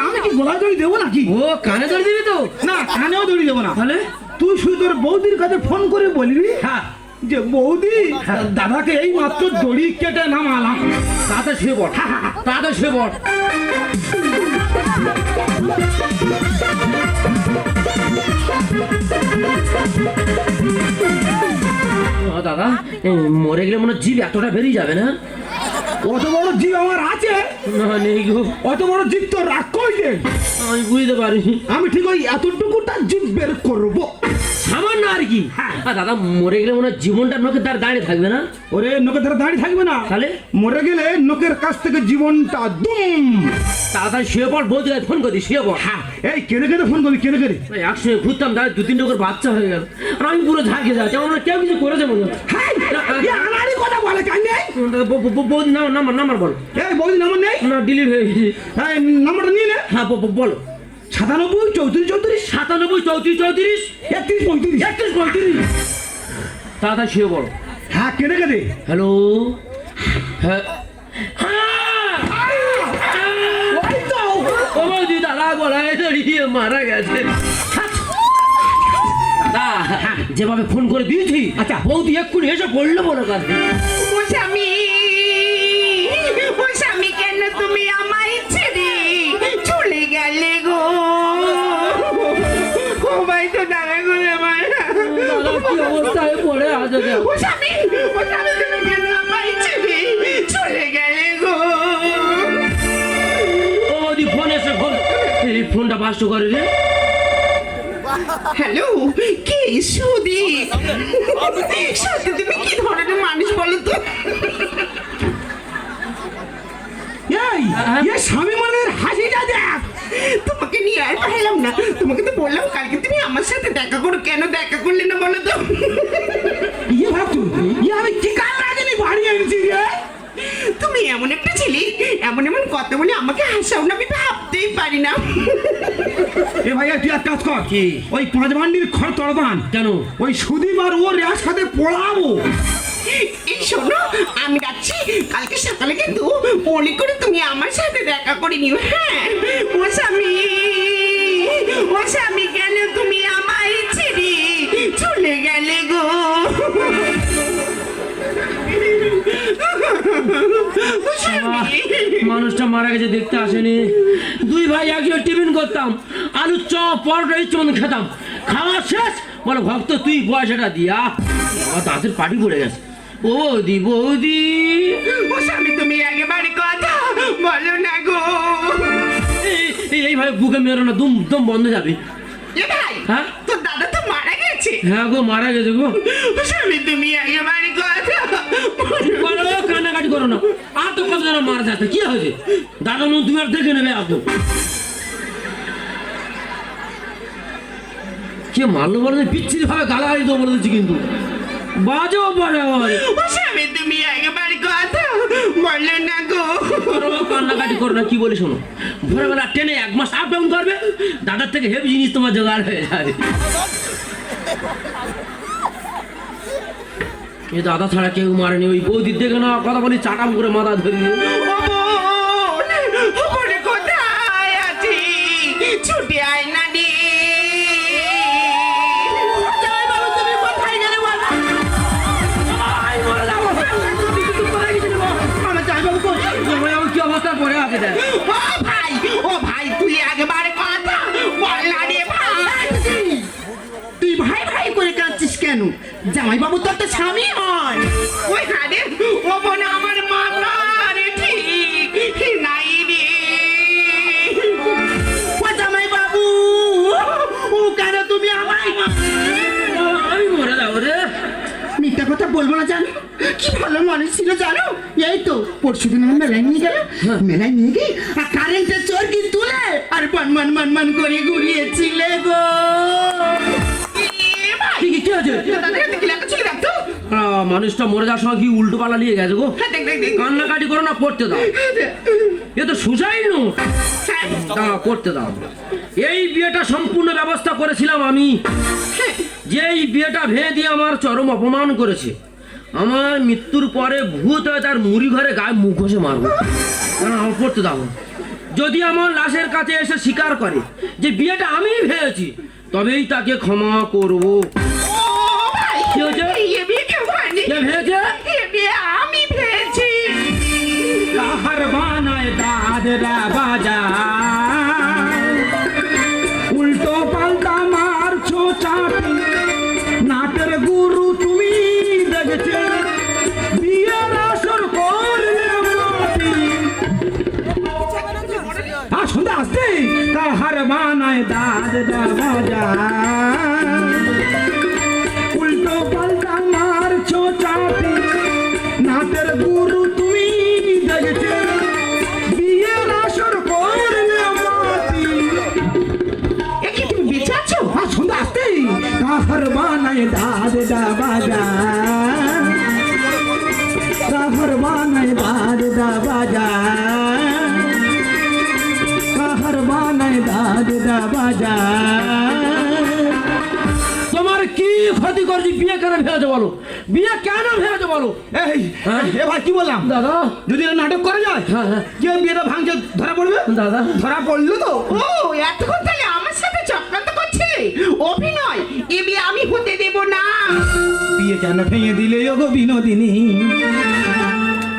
আমি কি গোলায় দড়ি দেবো নাকি? ও কানে ধরে দিবি তো? না কানেও দড়ি দেবো না। তাহলে? তুই শুধু তোর বৌদির কাছে ফোন করে বলবি হ্যাঁ। যে বৌদি দাদাকে এই মাত্র দড়ি কেটে নামালাম। তাতে শুয়ে পড় তাতে শুয়ে পড় দাদা মরে গেলে মনে হয় জিভ এতটা বেরিয়ে যাবে না? অত বড় জীব আমার আছে। না নেই গো। অত বড় জীব তো রাগ কইছে? আমি বুঝতে পারিনি। আমি ঠিক ওই এতটুকুটা জীব বের করব। সামান্য আর কি? আর দাদা মরে গেলে মনে জীবনটা নোকে তার দাঁড়িয়ে থাকবে না? ওরে নোকের ধারে দাঁড়িয়ে থাকবে না। তাহলে? মরে গেলে নোকের কাছ থেকে জীবনটা দুম। তাড়াতাড়ি শুয়ে পড় বলতে ফোন করে দিই শুয়ে পড়। হ্যাঁ। এই কেঁদে কেঁদে ফোন করবি কেঁদে ওই একসঙ্গে ঘুরতাম দাদা দু তিনটে করে বাচ্চা হয়ে গেল। আর আমি পুরো ঝাঁকে যাচ্ছি আমার কেউ কিছু করেছে মনে হয় হ্যাঁ এই আনাড়ি কথা বলে কান নেই? ব- ব- ব- বৌদি নাম্বার নাম্বার নাম্বার বলো। এই বৌদি নাম্বার নেই? না ডিলিট হয়ে গেছে। হ্যাঁ নাম্বারটা নিয়ে নে। হ্যাঁ ব- ব- বলো। সাতানব্বই চৌত্রিশ চৌত্রিশ। সাতানব্বই চৌত্রিশ চৌত্রিশ? একত্রিশ পঁয়ত্রিশ। একত্রিশ পঁয়ত্রিশ। তাড়াতাড়ি শুয়ে পড়ো। হ্যাঁ হ্যালো? হ্যাঁ। হ্যাঁ। মারা গেছে। দাদা যেভাবে ফোন করে দিয়েছি আচ্ছা। বৌদি এক্ষুনি এসে পড়ল মনে কাছে অবস্থায় পড়ে আছে। ও স্বামী ও স্বামী তুমি কেন চলে গেলে গো? ও বৌদি ফোন এসে ফোন এই ফোনটা বাস্ট করে রে? হ্যালো কে সুদি সত্যি তুমি কি ধরনের মানুষ বলো তো? এই এ স্বামী মনের হাসিটা দেখ। তোমাকে নিয়ে আর পারলাম না। তোমাকে তো বললাম কালকে তুমি আমার সাথে দেখা করো। কেন দেখা করলে না বলো তো? ইয়ে ভাবছু ইয়ে আমি কি কাল রাখিনি বাড়ি এনেছি রে? তুমি এমন একটা ছেলে এমন এমন কথা বলে আমাকে হাসাও না আমি ভাবতেই পারি না। এ ভাইয়া তুই এক কাজ কর। কি? ওই পাঁচ ভান্ডির খড় তড়বান কেন? ওই সুদীপ আর ওর একসাথে পড়াবো। এই শোনো, আমি যাচ্ছি। কালকে সকালে কিন্তু বলি করে তুমি আমার সাথে দেখা করে নিও হ্যাঁ? ও স্বামী ও স্বামী, কেন তুমি আমায় ছেড়ে চলে গেলে গো? মানুষটা মারা গেছে, দেখতে আসেনি। দুই ভাই একই টিফিন করতাম, আলুর চপ, পরোটা চমন খেতাম। খাওয়া শেষ, বলে, ভক্ত, তুই পয়সাটা দিয়া দাঁতের পাটি পড়ে গেছে। বৌদি বৌদি। ও স্বামী তুমি একেবারে কথা বলো না গো। এই- এই- এইভাবে বুকে মেরো না দুম দম বন্ধ যাবে। এ ভাই হ্যাঁ? তোর দাদা তো মারা গেছে। হ্যাঁ গো মারা গেছে গো। ও স্বামী তুমি একেবারে কথা বলো কান্নাকাটি করো না। আর তো কত যেন মারা যাচ্ছে কি হয়েছে? দাদা মন তুমি আর দেখে নেবে আপনি কে মারলো বলে বিচ্ছিরি ভাবে গালাগালি তো বলে দিচ্ছি কিন্তু। বাজো ও স্বামী তুমি একেবারে কথা বলো না গো। কান্নাকাটি করো না কি বলি শোনো? ভোরবেলা ট্রেনে এক মাস আপ ডাউন করবে দাদার থেকে হেভি জিনিস তোমার জোগাড় হয়ে যাবে। এ দাদা ছাড়া কেউ মারেনি ওই বৌদির দেখে না কথা বলি চাটাম করে মাথা ধরিয়ে ছুটে কেন? জামাই বাবু তোর তো স্বামী হয়। ওই হারে ও বোন আমার মাথা রে ঠিক নাই রে। ও জামাই বাবু ও কেন তুমি আমায় আমি মরে যাব রে। মিথ্যা কথা বলব না জানো? কি ভালো মানুষ ছিল জানো? এই তো পরশু দিন আমার মেলায় নিয়ে গেল। মেলায় নিয়ে গিয়ে আর কারেন্টের চরকি তুলে আর মান মান মান মান করে ঘুরিয়েছিলে গো। মানুষটা মরে যাওয়ার সময় কি উল্টো পালা নিয়ে গেছে গো? হ্যাঁ। কান্নাকাটি করো না পড়তে দাও। এ তো সুসাইড নো। হ্যাঁ, করতে দাও। এই বিয়েটা সম্পূর্ণ ব্যবস্থা করেছিলাম আমি। যে এই বিয়েটা ভেঙে দিয়ে আমার চরম অপমান করেছে আমার মৃত্যুর পরে ভূত হয়ে তার মুড়ি ঘরে গায়ে মুখ ঘষে মারবো। না আমার পড়তে দাও। যদি আমার লাশের কাছে এসে স্বীকার করে যে বিয়েটা আমি ভেবেছি তবেই তাকে ক্ষমা করব। কি হয়েছে? কেউ হয়নি কে এ বিয়ে আমি ভেবেছি কাহার বানায় দাদরা বাজা। উল্টো পাল্টা মারছো চাপি। নাটের গুরু তুমি দেখেছে। বিয়ের আসর করলে আর সন্ধ্যা আসতে কাহার বানায় দাদরা বাজা। গুরু তুমি দেখেছে বিয়ের আসর করলে মাটি এ তুমি বেঁচে আছো? আর সন্ধ্যা আসতেই কাহার বানায় দাদা বাজা কাহার বানায় দাদা বাজা কাহার বানায় দাদা বাজা তোমার কি করছি বিয়ে কেন ভেবেছে বলো? বিয়ে কেন ভেবেছে বলো? এই হ্যাঁ? এবার কি বললাম? দাদা। যদি নাটক করা যায় হ্যাঁ, হ্যাঁ। কে বিয়েটা ভাঙছে ধরা পড়বে? দাদা। ধরা পড়ল তো। ও এতক্ষণ তাহলে আমার সাথে চক্রান্ত করছিলে? অভিনয় এ বিয়ে আমি হতে দেব না। বিয়ে কেন ভেঙে দিলে ওগো বিনোদিনী?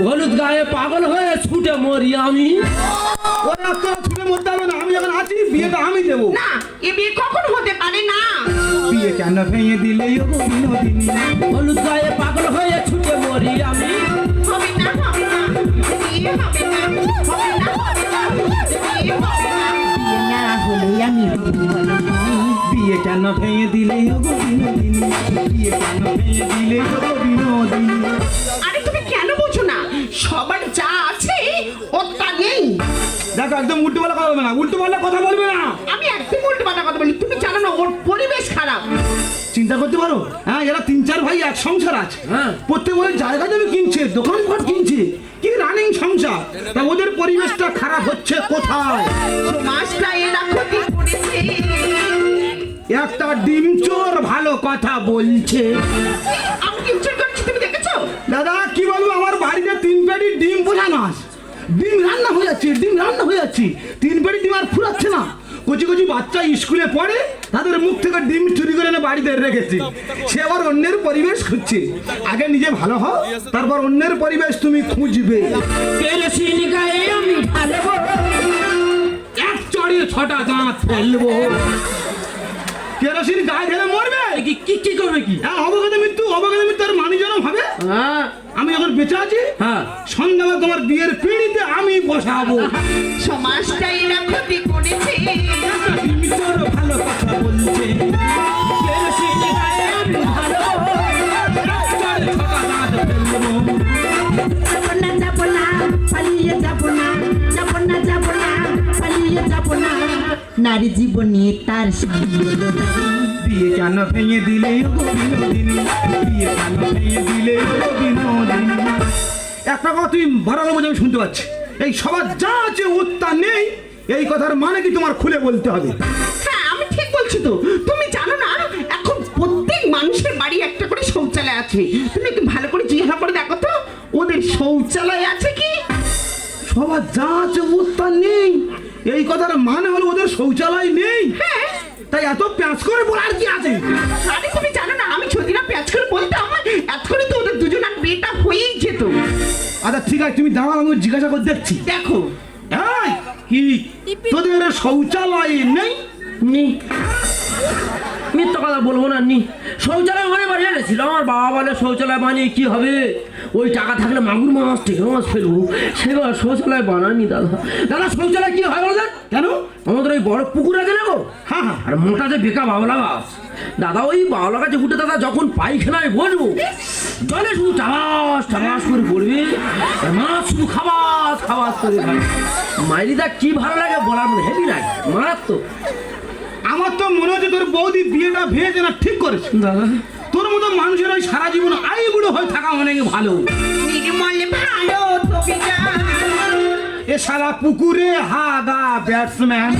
হলুদ গায়ে পাগল হয়ে ছুটে মরি আমি। ওরা তোরা ছুটে মরতে হবে না। আমি যখন আছি বিয়েটা আমি দেবো। না এ বিয়ে কখন হতে পারে না। বিয়ে কেন ভেঙে দিলে বিনোদিনী? হলুদ গায়ে পাগল হয়ে ছুটে মরি আমি। হবে না হবে না। বিয়ে হবে না হবে না হবে না। বিয়ে হবে না। বিয়ে না হলে আমি বিয়ে কেন ভেঙে দিলে বিনোদিনী? বিয়ে কেন ভেঙে দিলে বিনোদিনী? আরে তুমি কেন বোঝো না? সবার দেখো একদম উল্টো পাল্টা কথা বলবে না উল্টো পাল্টা কথা বলবে না। আমি একদম উল্টো পাল্টা কথা বলি তুমি জানো না ওর পরিবেশ খারাপ। চিন্তা করতে পারো? হ্যাঁ এরা তিন চার ভাই এক সংসার আছে। হ্যাঁ। প্রত্যেক ওদের জায়গা জমি কিনছে দোকানপাট কিনছে কি রানিং সংসার? তা ওদের পরিবেশটা খারাপ হচ্ছে কোথায়? সমাজটা এরা ক্ষতি করেছে। একটা ডিম চোর ভালো কথা বলছে। আমি করছি তুমি দেখেছ? দাদা কি বলব আমার বাড়িতে তিন পেটি ডিম বোঝানো আছে। ডিম রান্না হয়ে যাচ্ছে ডিম রান্না হয়ে যাচ্ছে। তিন পেটি ডিম আর ফুরাচ্ছে না। কচি কচি বাচ্চা স্কুলে পড়ে তাদের মুখ থেকে ডিম চুরি করে এনে বাড়িতে রেখেছে। সে আবার অন্যের পরিবেশ খুঁজছে। আগে নিজে ভালো হও তারপর অন্যের পরিবেশ তুমি খুঁজবে। কেরোসিন গায়ে আমি এক চড়িয়ে ছটা দাঁত ফেলব। কেরোসিন গায়ে ঢেলে মরবে? কি কি করবে কি? হ্যাঁ অবগত মৃত্যু অবগত মৃত্যু আর মানি জনম হবে। আমি যখন বেঁচে আছি হ্যাঁ। সন্ধ্যাবেলা তোমার বিয়ের পিঁড়িতে আমি বসাবো। সমাজটাই না ক্ষতি করেছে। ভালো কথা বলছে। নারী জীবনে তার। বিয়ে কেন ভেঙে দিলে বিনোদিনী। বিয়ে কেন ভেঙে দিলে বিনোদিনী। একটা কথা তুই বাড়ালো মধ্যে আমি শুনতে পাচ্ছি। এই সবার যা আছে উত্তার নেই এই কথার মানে কি তোমার খুলে বলতে হবে? হ্যাঁ আমি ঠিক বলছি তো। তুমি জানো না এখন প্রত্যেক মানুষের বাড়ি একটা করে শৌচালয় আছে। তুমি একটু ভালো করে জিজ্ঞাসা করে দেখো তো ওদের শৌচালয় আছে কি? সবার যা আছে উত্তার নেই এই কথার মানে হলো ওদের শৌচালয় নেই। হ্যাঁ। তাই এত প্যাঁচ করে বলার কি আছে? আরে তুমি জানো না আমি যদি না প্যাচ করে বলতাম এতক্ষণে তো ওদের দুজনের বিয়েটা হয়েই যেত। আচ্ছা ঠিক আছে তুমি দাঁড়াও আমি জিজ্ঞাসা করে দেখছি। দেখো। এই, কি? তোদের শৌচালয় নেই? নি। মিথ্যা কথা বলব না নি। শৌচালয় মানে বাড়ি এনেছিল আমার বাবা বলে শৌচালয় বানিয়ে কি হবে? ওই টাকা থাকলে মাগুর মাছ টেকে মাছ ফেলব। সেবার শৌচালয় বানানি দাদা। দাদা শৌচালয় কি হয় বলেন কেন? আমাদের ওই বড় পুকুর আছে না গো? হ্যাঁ হ্যাঁ। আর মোটা যে বেকা বাবলা গাছ। দাদা ওই বাবলা গাছে উঠে দাদা যখন পায়খানায় বসবো জলে শুধু টাবাস টাবাস করে পড়বে। মাছ শুধু খাবাস খাবাস করে খাবে। মাইরিদা কি ভালো লাগে বলার মধ্যে? হেভি লাগে মারাত্মক। আমার তো মনে হচ্ছে তোর বৌদি বিয়েটা ভেজে না ঠিক করেছে। দাদা মতো মানুষের ওই সারা জীবন আই বুড়ো হয়ে থাকা অনেক ভালো? নির্মলে ভালো এ সারা পুকুরে হাগা ব্যাটসম্যান।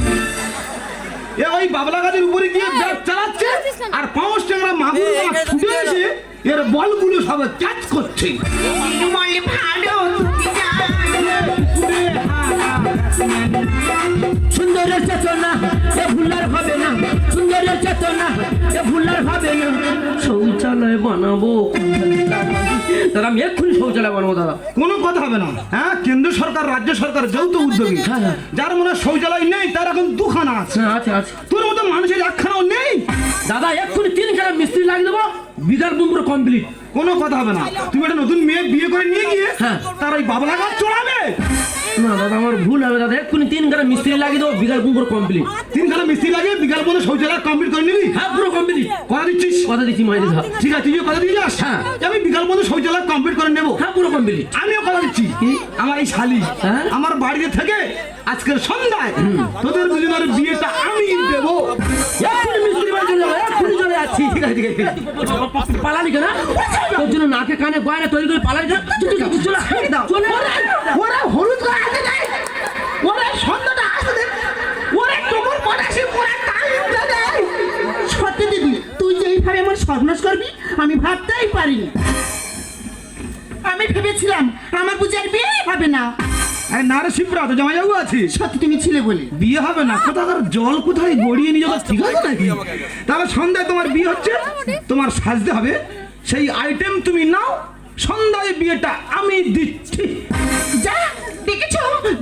এ ওই বাবলা গাছের উপরে গিয়ে ব্যাট চালাচ্ছে আর পাঁচ টাকা মাগুর ছুটে এসে এর বলগুলো সব ক্যাচ করছে। সুন্দরের চেতনা চেতনা এ ভুলার হবে শৌচালয় বানাবো। দাদা আমি এক্ষুনি শৌচালয় বানাবো দাদা। কোনো কথা হবে না। হ্যাঁ কেন্দ্র সরকার রাজ্য সরকার যৌথ উদ্যোগী। হ্যাঁ, হ্যাঁ। যার মনে হয় শৌচালয় নেই তার এখন দুখানা আছে। হ্যাঁ আছে আছে। তোর মতো মানুষের একখানাও নেই। দাদা এক্ষুনি তিন খেলা মিস্ত্রি লাগিয়ে দেবো। বিদার বুম্বুর কমপ্লিট কোনো কথা হবে না। তুমি একটা নতুন মেয়ে বিয়ে করে নিয়ে গিয়ে হ্যাঁ। তার ওই বাবলা গাছ চড়াবে না দাদা আমার ভুল হবে দাদা। এক্ষুনি তিন খেলা মিস্ত্রি লাগিয়ে দেবো বিদার বুম্বুর কমপ্লিট তিনখানা মিস্ত্রি লাগে বিকাল পর্যন্ত শৌচালয় কমপ্লিট করে নিবি? হ্যাঁ পুরো কমপ্লিট কথা দিচ্ছিস? কথা দিচ্ছি মাইরে ধর ঠিক আছে তুই কথা দিয়ে যাস। হ্যাঁ। আমি বিকাল পর্যন্ত শৌচালয় কমপ্লিট করে নেব। হ্যাঁ পুরো কমপ্লিট আমিও কথা দিচ্ছি। আমার এই শালি হ্যাঁ? আমার বাড়িতে থেকে আজকের সন্ধ্যায় তোদের দুজনের বিয়েটা আমি দেবো। এক্ষুনি মিস্ত্রি বাড়ি চলে যাব এক্ষুনি চলে পালালি কেন? তোর জন্য নাকে কানে গয়না তৈরি করে পালালি হলুদ আমার করবি, আমি ভাবতেই পারিনি। আমি ভেবেছিলাম আমার বুঝে আর বিয়ে হবে না। আরে না রে শিবরা তো জামাইবাবু আছিস সত্যি তুমি ছিলে বলে। বিয়ে হবে না কোথাকার জল কোথায় গড়িয়ে নিয়ে যাব ঠিক আছে? নাকি তাহলে সন্ধ্যায় তোমার বিয়ে হচ্ছে তোমার সাজতে হবে সেই আইটেম তুমি নাও সন্ধ্যায় বিয়েটা আমি দিচ্ছি। যা দেখেছ?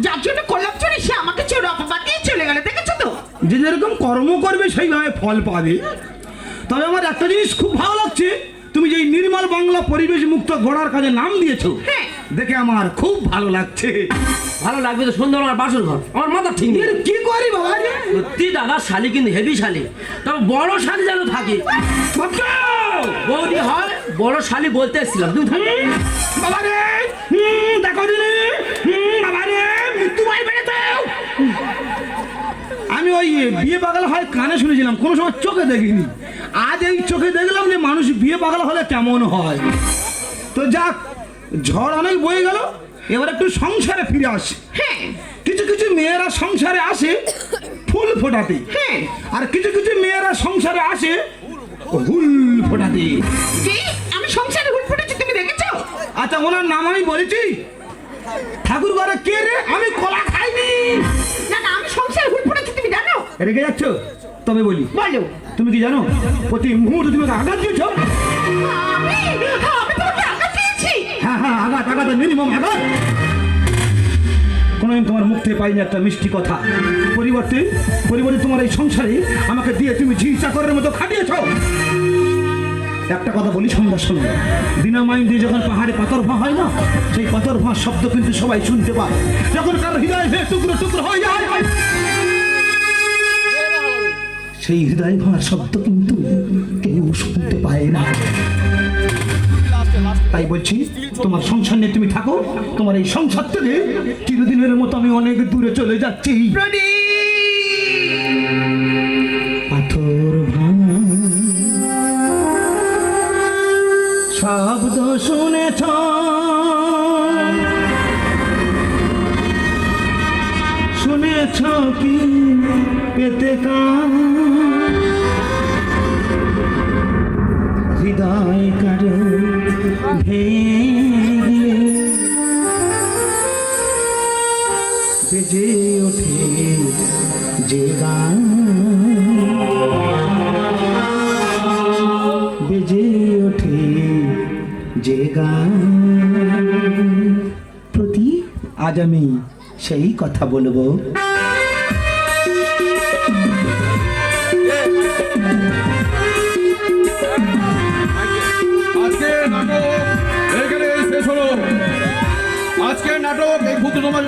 যার জন্য কলাপ চড়ি সে আমাকে চোর অপবাদ দিয়ে চলে গেল দেখেছ তো? যে যেরকম কর্ম করবে সেইভাবে ফল পাবে। তবে আমার একটা জিনিস খুব ভালো লাগছে তুমি যে নির্মল বাংলা পরিবেশ মুক্ত গড়ার কাজে নাম দিয়েছ হ্যাঁ। দেখে আমার খুব ভালো লাগছে। ভালো লাগবে তো সুন্দর আমার বাসর ঘর। আমার মাথা ঠিক নেই। কি করি বাবা রে? সত্যি দাদা শালি কিন্তু হেভি শালি। তবে বড় শালি যেন থাকে। বৌদি হয় বড় শালি বলতে এসেছিলাম। তুমি বাবা রে! দেখো বাবা রে! তোমার বেড়ে আমি ওই বিয়ে পাগল হয় কানে শুনেছিলাম কোনো সময় চোখে দেখিনি। আজ এই চোখে দেখলাম যে মানুষ বিয়ে পাগল হলে কেমন হয়। তো যাক ঝড় অনেক বয়ে গেল এবার একটু সংসারে ফিরে আসি। হ্যাঁ। কিছু কিছু মেয়েরা সংসারে আসে ফুল ফোটাতে। হ্যাঁ। আর কিছু কিছু মেয়েরা সংসারে আসে হুল ফোটাতে। আমি সংসারে হুল ফুটেছি তুমি দেখেছ? আচ্ছা ওনার নাম আমি বলেছি। ঠাকুর ঘরে কে রে? আমি কলা খাইনি। না না আমি সংসারে হুল ফুটেছি তুমি জানো? রেগে যাচ্ছ? তবে বলি। বলো। তুমি কি জানো? প্রতি মুহূর্তে তুমি আঘাত দিয়েছ? আঘাত মিনিমাম আঘাত কোনোদিন তোমার মুখ থেকে পাইনি একটা মিষ্টি কথা। পরিবর্তে পরিবর্তে তোমার এই সংসারে আমাকে দিয়ে তুমি ঝি চাকরের মতো খাটিয়েছ। একটা কথা বলি, সন্ধ্যা শোনো। দিনামাইন দিয়ে যখন পাহাড়ে পাথর ভাঁ হয় না, সেই পাথর ভাঁ শব্দ কিন্তু সবাই শুনতে পায়। যখন কারও হৃদয় ভেঙে টুকরো টুকরো হয়ে যায়, সেই হৃদয় ভাঙার শব্দ কিন্তু কেউ শুনতে পায় না। তাই বলছি তোমার সংসার নিয়ে তুমি থাকো তোমার এই সংসার থেকে চিরদিনের মতো আমি অনেক দূরে চলে যাচ্ছি। পাথর শব্দ শুনেছ। শুনেছ কি পেতে কান হৃদয় ভেঙে বেজে ওঠে যে গান বেজে ওঠে যে গান প্রতি আজ আমি সেই কথা বলব আজকের নাটক এই ভূত সমাজ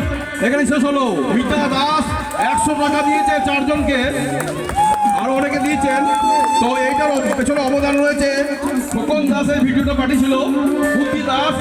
এখানে শেষ হলো। মিতা দাস একশো টাকা দিয়েছে চারজনকে, আরও অনেকে দিয়েছেন। তো এইটার পেছনে অবদান রয়েছে। খোকন দাসের ভিডিওটা পাঠিয়েছিল। বুদ্ধি দাস